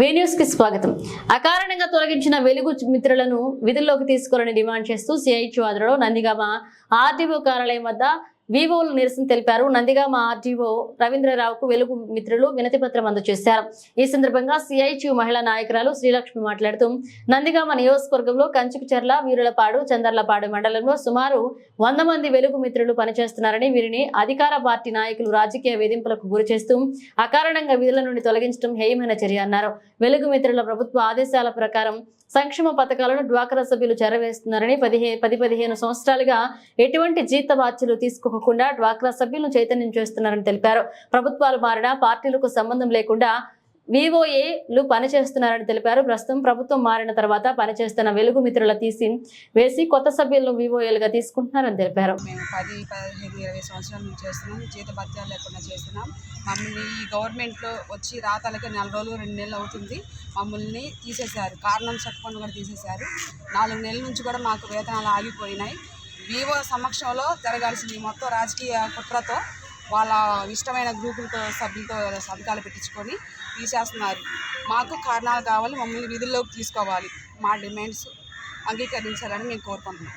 వేన్యూస్కి స్వాగతం. అకారణంగా తొలగించిన వెలుగు మిత్రులను విధుల్లోకి తీసుకోవాలని డిమాండ్ చేస్తూ సిఐటి ఆధ్వర్యంలో నందిగామ ఆర్టీఓ కార్యాలయం వద్ద వివోలు నిరసన తెలిపారు. నందిగామ ఆర్టీఓ రవీంద్రరావుకు వెలుగు మిత్రులు వినతి పత్రం అందజేశారు. ఈ సందర్భంగా సిఐటియు మహిళా నాయకురాలు శ్రీలక్ష్మి మాట్లాడుతూ నందిగామ నియోజకవర్గంలో కంచుకుచర్ల వీరులపాడు చందర్లపాడు మండలంలో సుమారు వంద మంది వెలుగు మిత్రులు పనిచేస్తున్నారని వీరిని అధికార పార్టీ నాయకులు రాజకీయ వేధింపులకు గురి చేస్తూ అకారణంగా విధుల నుండి తొలగించడం హేయమైన చర్య అన్నారు. వెలుగు మిత్రుల ప్రభుత్వ ఆదేశాల ప్రకారం సంక్షేమ పథకాలను డ్వాక్రా సభ్యులు చేరవేస్తున్నారని పదిహే పది పదిహేను సంవత్సరాలుగా ఎటువంటి జీత బాధ్యతలు తీసుకోకుండా డ్వాక్రా సభ్యులను చైతన్యం చేస్తున్నారని తెలిపారు. ప్రభుత్వాలు మారినా పార్టీలకు సంబంధం లేకుండా వివోఏలు పనిచేస్తున్నారని తెలిపారు. ప్రస్తుతం ప్రభుత్వం మారిన తర్వాత పనిచేస్తున్న వెలుగు మిత్రుల తీసి వేసి కొత్త సభ్యులను వివోఏలుగా తీసుకుంటున్నారని తెలిపారు. మేము పది పదిహేను ఇరవై సంవత్సరాల నుంచి చేస్తున్నాం. జీతభత్యాలు లేకుండా చేస్తున్నాం. మమ్మల్ని ఈ గవర్నమెంట్లో వచ్చి రాతలకి నెల రోజులు రెండు నెలలు అవుతుంది. మమ్మల్ని తీసేశారు. కారణం చెప్పకుండా కూడా తీసేశారు. నాలుగు నెలల నుంచి కూడా మాకు వేతనాలు ఆగిపోయినాయి. వివో సమక్షంలో జరగాల్సింది ఈ మొత్తం రాజకీయ కుట్రతో వాళ్ళ ఇష్టమైన గ్రూపులతో సభ్యులతో సంతకాలు పెట్టించుకొని తీసేస్తున్నారు. మాకు కారణాలు కావాలి మమ్మల్ని విధుల్లోకి తీసుకోవాలి. మా డిమాండ్స్ అంగీకరించాలని మేము కోరుకుంటున్నాం.